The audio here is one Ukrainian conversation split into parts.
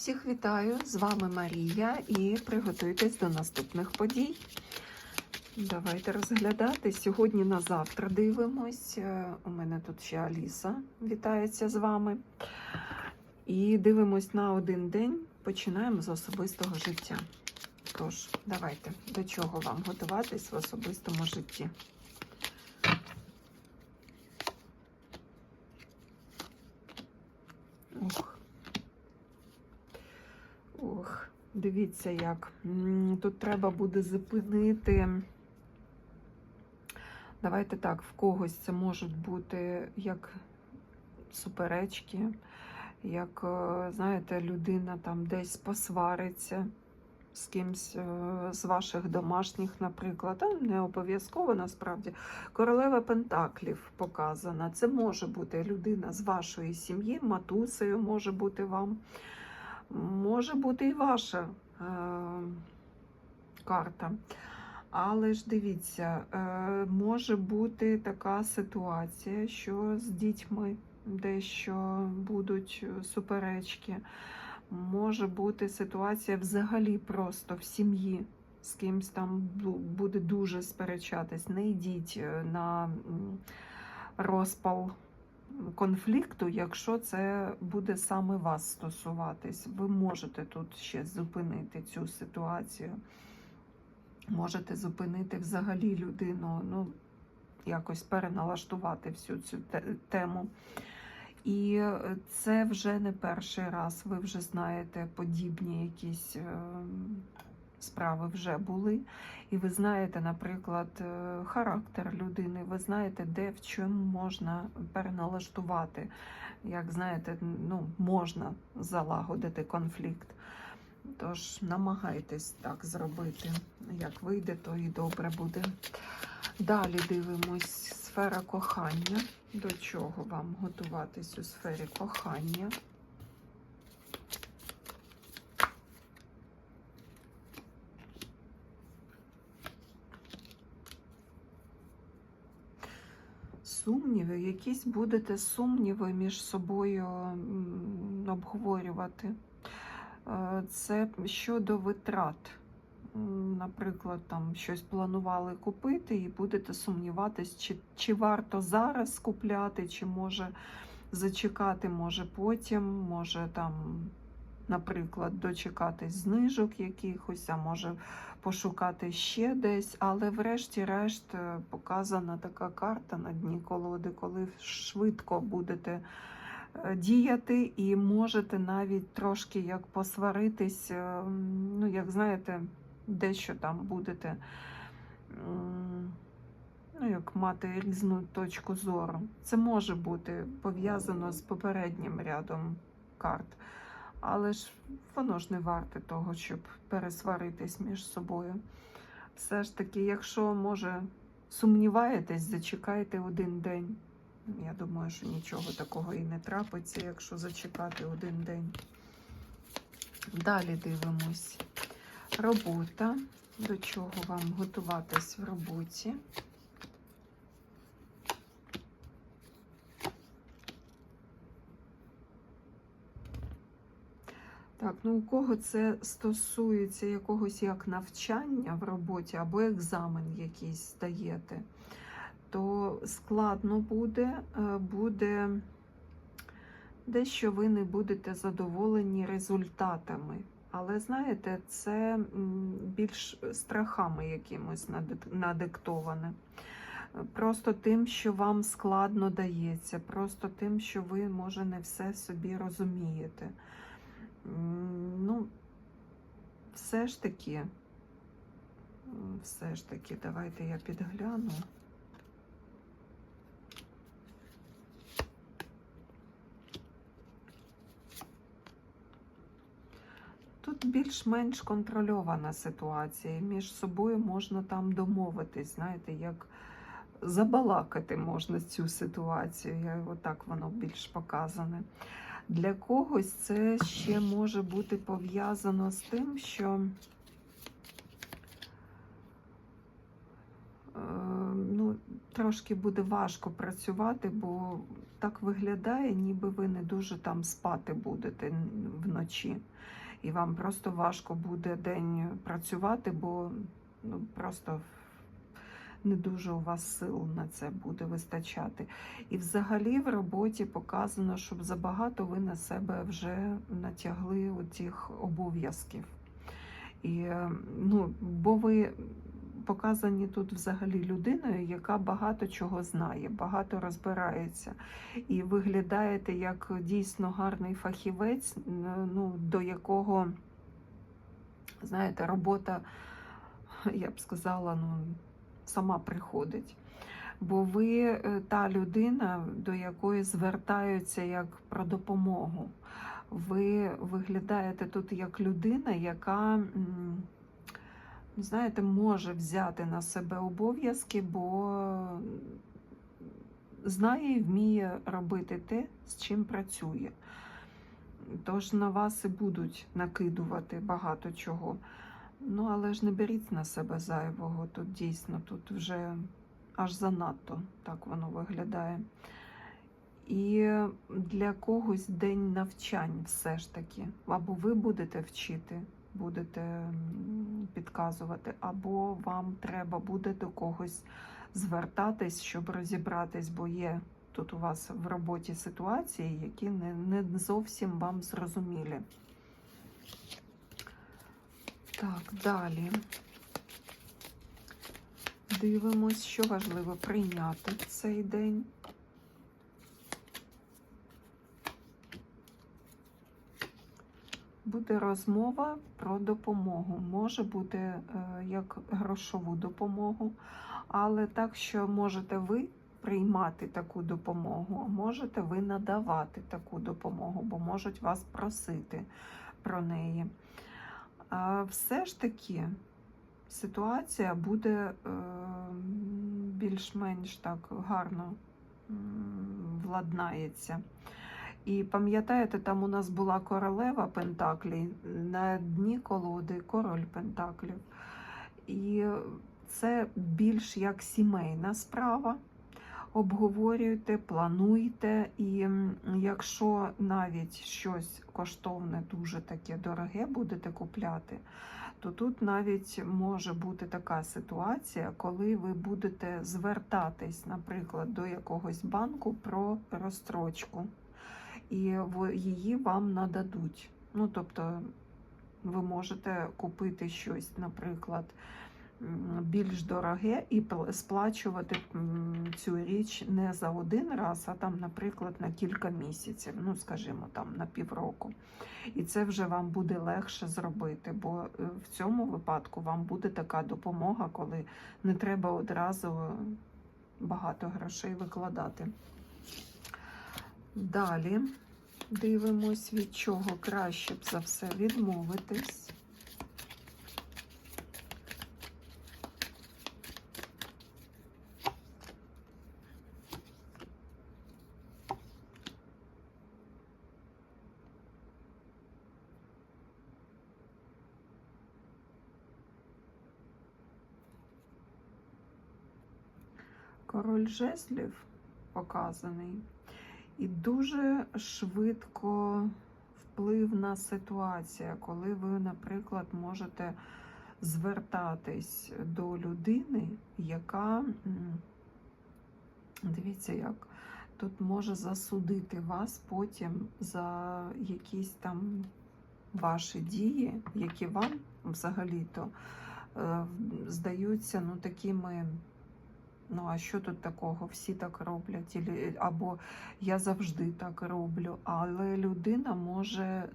Всіх вітаю! З вами Марія і приготуйтесь до наступних подій. Давайте розглядати. Сьогодні на завтра дивимось. Е, У мене тут ще Аліса вітається з вами. І дивимось на один день. Починаємо з особистого життя. Тож, давайте, до чого вам готуватись в особистому житті. Дивіться як. Тут треба буде зупинити. Давайте так, в когось це можуть бути як суперечки, як, е, знаєте, людина там десь посвариться з кимсь е, з ваших домашніх, наприклад. А не обов'язково насправді. Королева Пентаклів показана. Це може бути людина з вашої сім'ї, матусею може бути вам. Може бути і ваша е, карта. Але ж дивіться, е, може бути така ситуація, що з дітьми дещо будуть суперечки. Може бути ситуація взагалі просто в сім'ї. З кимсь там буде дуже сперечатись. Не йдіть е, на розпал конфлікту, якщо це буде саме вас стосуватись. Ви можете тут ще зупинити цю ситуацію. Можете зупинити взагалі людину, ну, якось переналаштувати всю цю тему. І е, це вже не перший раз. Ви вже знаєте, подібні якісь е, справи вже були. І ви знаєте, наприклад, е, характер людини, ви знаєте, де в чому можна переналаштувати. Як знаєте, ну, можна залагодити конфлікт. Тож намагайтесь так зробити. Як вийде, то і добре буде. Далі дивимось сфера кохання. До чого вам готуватись у сфері кохання? Сумніви, якісь будете сумніви між собою обговорювати. Е, Це щодо витрат. Наприклад, там щось планували купити, і будете сумніватись, чи, чи варто зараз купляти, чи може зачекати, може потім, може там, наприклад, дочекатись знижок якихось, а може пошукати ще десь. Але врешті-решт е, показана така карта на дні колоди, коли швидко будете е, діяти і можете навіть трошки як посваритись, е, ну, як знаєте, дещо там будете. Ну, як мати різну точку зору. Це може бути пов'язано з попереднім рядом карт, але ж воно ж не варте того, щоб пересваритись між собою. Все ж таки, якщо може сумніваєтесь, зачекайте один день. Я думаю, що нічого такого і не трапиться, якщо зачекати один день. Далі дивимось. Робота. До чого вам готуватись в роботі? Так, ну у кого це стосується якогось як навчання в роботі або екзамен якийсь здаєте, то складно буде, е, буде дещо ви не будете задоволені результатами. Але знаєте, це більш страхами якимось надиктоване. Просто тим, що вам складно дається, просто тим, що ви, може, не все собі розумієте. Ну, все ж таки, все ж таки, давайте я підгляну. Тут більш-менш контрольована ситуація. Між собою можна там домовитись, знаєте, як забалакати можна цю ситуацію. Я, отак воно більш показане. Для когось це ще може бути пов'язано з тим, що е, ну, трошки буде важко працювати, бо так виглядає, ніби ви не дуже там спати будете вночі. І вам просто важко буде день працювати, бо ну, просто не дуже у вас сил на це буде вистачати. І взагалі в роботі показано, щоб забагато ви на себе вже натягли цих обов'язків. І, ну, бо ви показані тут взагалі людиною, яка багато чого знає, багато розбирається. І виглядаєте як дійсно гарний фахівець, ну, до якого, знаєте, робота, я б сказала, ну, сама приходить. Бо ви е, та людина, до якої звертаються як про допомогу. Ви виглядаєте тут як людина, яка, знаєте, може взяти на себе обов'язки, бо знає і вміє робити те, з чим працює. Тож на вас і будуть накидувати багато чого. Ну, але ж не беріть на себе зайвого. Тут дійсно, тут вже аж занадто так воно виглядає. І для когось день навчань все ж таки. Або ви будете вчити, будете підказувати, або вам треба буде до когось звертатись, щоб розібратись, бо є тут у вас в роботі ситуації, які не, не зовсім вам зрозумілі. Так, далі. Дивимось, що важливо прийняти в цей день. Буде розмова про допомогу. Може бути е, як грошову допомогу, але так, що можете ви приймати таку допомогу, можете ви надавати таку допомогу, бо можуть вас просити про неї. Все ж таки ситуація буде е, більш-менш так гарно владнається. І пам'ятаєте, там у нас була королева Пентаклі, на дні колоди король Пентаклів. І це більш як сімейна справа. Обговорюйте, плануйте, і якщо навіть щось коштовне, дуже таке дороге будете купляти, то тут навіть може бути така ситуація, коли ви будете звертатись, наприклад, до якогось банку про розстрочку, і її вам нададуть. Ну, тобто, ви можете купити щось, наприклад, більш дороге і сплачувати цю річ не за один раз, а там, наприклад, на кілька місяців, ну, скажімо, там на півроку. І це вже вам буде легше зробити, бо е, в цьому випадку вам буде така допомога, коли не треба одразу багато грошей викладати. Далі дивимось, від чого краще б за все відмовитись. Король жезлів показаний. І дуже швидко впливна ситуація, коли ви, наприклад, можете звертатись до людини, яка, дивіться, як тут може засудити вас потім за якісь там ваші дії, які вам взагалі-то е, здаються ну, такими. Ну, а що тут такого? Всі так роблять, або я завжди так роблю. Але людина може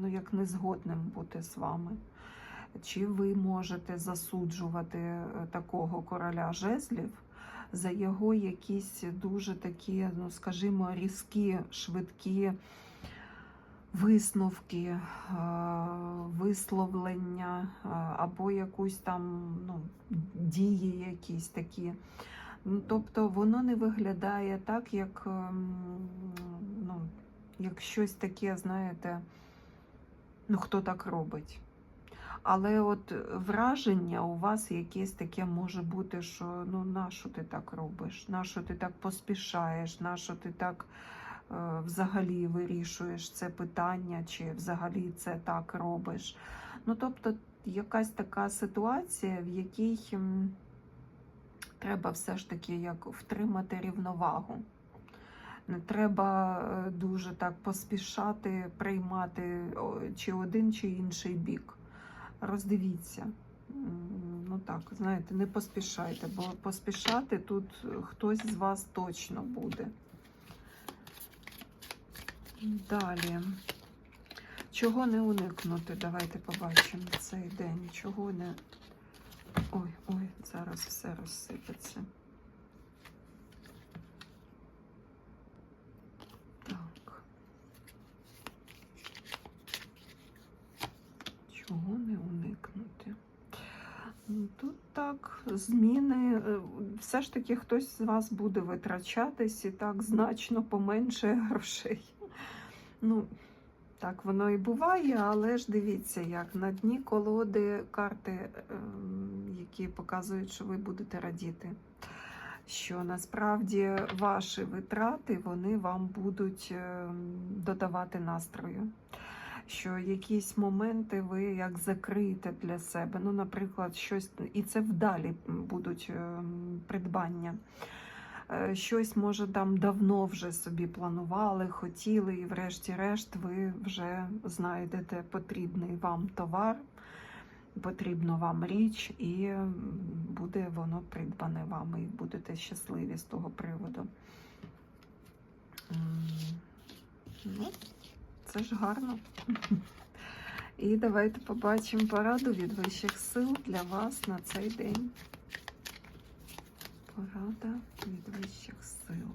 ну, як незгодним бути з вами. Чи ви можете засуджувати е, такого короля жезлів за його якісь дуже такі, ну скажімо, різкі, швидкі висновки, е, висловлення е, або якусь там ну, дії якісь такі. Ну, Тобто воно не виглядає так, як, ем, ну, як щось таке, знаєте, ну хто так робить. Але от враження у вас якесь таке може бути, що ну нащо ти так робиш? Нащо ти так поспішаєш? Нащо ти так взагалі вирішуєш це питання, чи взагалі це так робиш? Ну, тобто, якась така ситуація, в якій треба все ж таки як втримати рівновагу. Не треба е, дуже так поспішати приймати чи один, чи інший бік. Роздивіться. Ну так, знаєте, не поспішайте, бо поспішати тут хтось з вас точно буде. Далі. Чого не уникнути? Давайте побачимо цей день. Чого не. Ой, ой, зараз все розсипеться. Так. Чого не уникнути? Ну, Тут так, зміни. е, Все ж таки хтось з вас буде витрачатись і так значно поменше грошей. Ну, так воно і буває, але ж дивіться, як на дні колоди карти, ем, які показують, що ви будете радіти. Що насправді ваші витрати вони вам будуть ем, додавати настрою. Що якісь моменти ви як закриєте для себе. Ну, наприклад, щось, і це вдалі будуть ем, придбання. Е, Щось, може, там давно вже собі планували, хотіли, і врешті-решт ви вже знайдете потрібний вам товар, потрібну вам річ, і буде воно придбане вами, і будете щасливі з того приводу. Ну, це ж гарно. І давайте побачимо пораду від вищих сил для вас на цей день. Порада від вищих сил.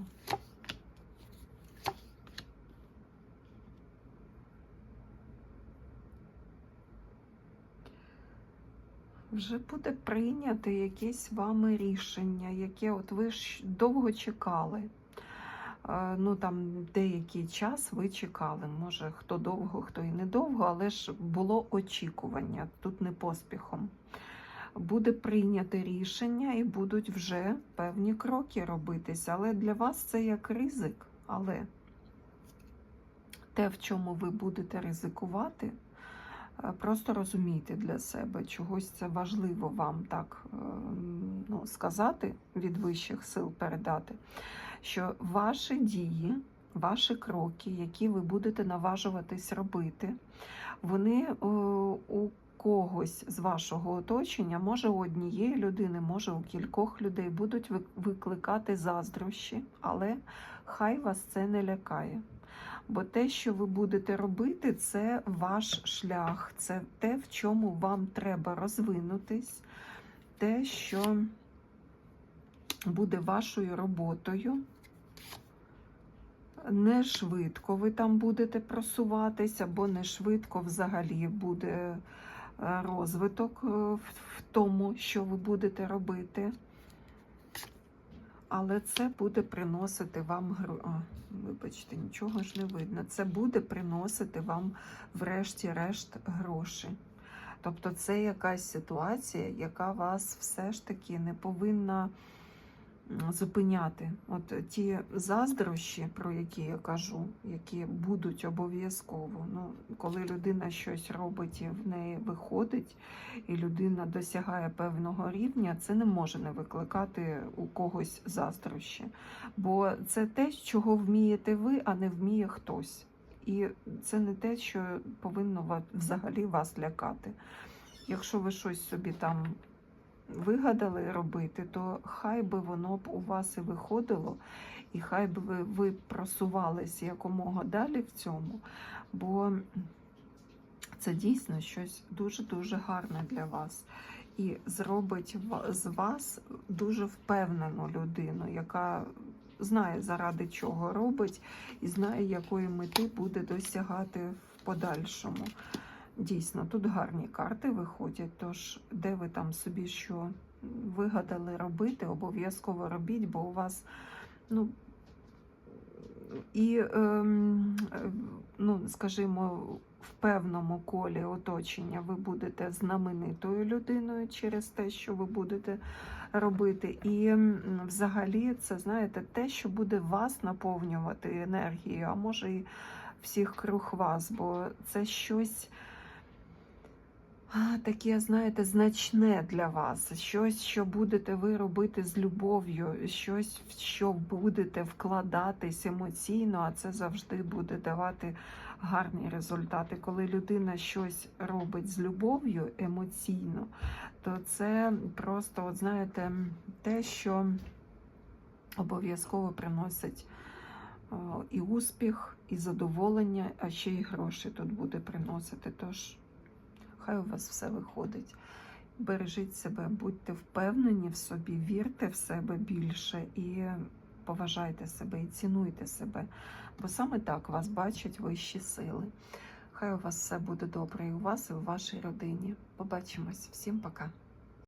Вже буде прийнято якесь вами рішення, яке от ви ж довго чекали. Е, Ну там деякий час ви чекали. Може, хто довго, хто і недовго, але ж було очікування, тут не поспіхом буде прийнято рішення і будуть вже певні кроки робитися. Але для вас це як ризик. Але те, в чому ви будете ризикувати, е, просто розумійте для себе, чогось це важливо вам так е, ну, сказати від вищих сил передати, що ваші дії, ваші кроки, які ви будете наважуватись робити, вони е, у когось з вашого оточення, може у однієї людини, може у кількох людей будуть викликати заздрощі, але хай вас це не лякає. Бо те, що ви будете робити, це ваш шлях, це те, в чому вам треба розвинутись, те, що буде вашою роботою. Не швидко ви там будете просуватися, або не швидко взагалі буде розвиток е, в тому, що ви будете робити. Але це буде приносити вам гро... вибачте, нічого ж не видно. Це буде приносити вам, врешті-решт, гроші. Тобто це якась ситуація, яка вас все ж таки не повинна зупиняти. От ті заздрощі, про які я кажу, які будуть обов'язково. Ну, коли людина щось робить і в неї виходить, і людина досягає певного рівня, це не може не викликати у когось заздрощі. Бо це те, чого вмієте ви, а не вміє хтось. І це не те, що повинно взагалі вас лякати. Якщо ви щось собі там вигадали робити, то хай би воно б у вас і виходило, і хай би ви, ви просувалися якомога далі в цьому, бо це дійсно щось дуже-дуже гарне для вас. І зробить з вас дуже впевнену людину, яка знає, заради чого робить, і знає, якої мети буде досягати в подальшому. Дійсно, тут гарні карти виходять, тож де ви там собі що вигадали робити, обов'язково робіть, бо у вас, ну, і, ем, ну, скажімо, в певному колі оточення ви будете знаменитою людиною через те, що ви будете робити. І взагалі це, знаєте, те, що буде вас наповнювати енергією, а може і всіх круг вас, бо це щось. Таке, знаєте, значне для вас, щось, що будете ви робити з любов'ю, щось, в що будете вкладатись емоційно, а це завжди буде давати гарні результати. Коли людина щось робить з любов'ю емоційно, то це просто, от знаєте, те, що обов'язково приносить і успіх, і задоволення, а ще й гроші тут буде приносити. Тож хай у вас все виходить. Бережіть себе, будьте впевнені в собі, вірте в себе більше і поважайте себе і цінуйте себе. Бо саме так вас бачать вищі сили. Хай у вас все буде добре і у вас, і у вашій родині. Побачимось. Всім пока.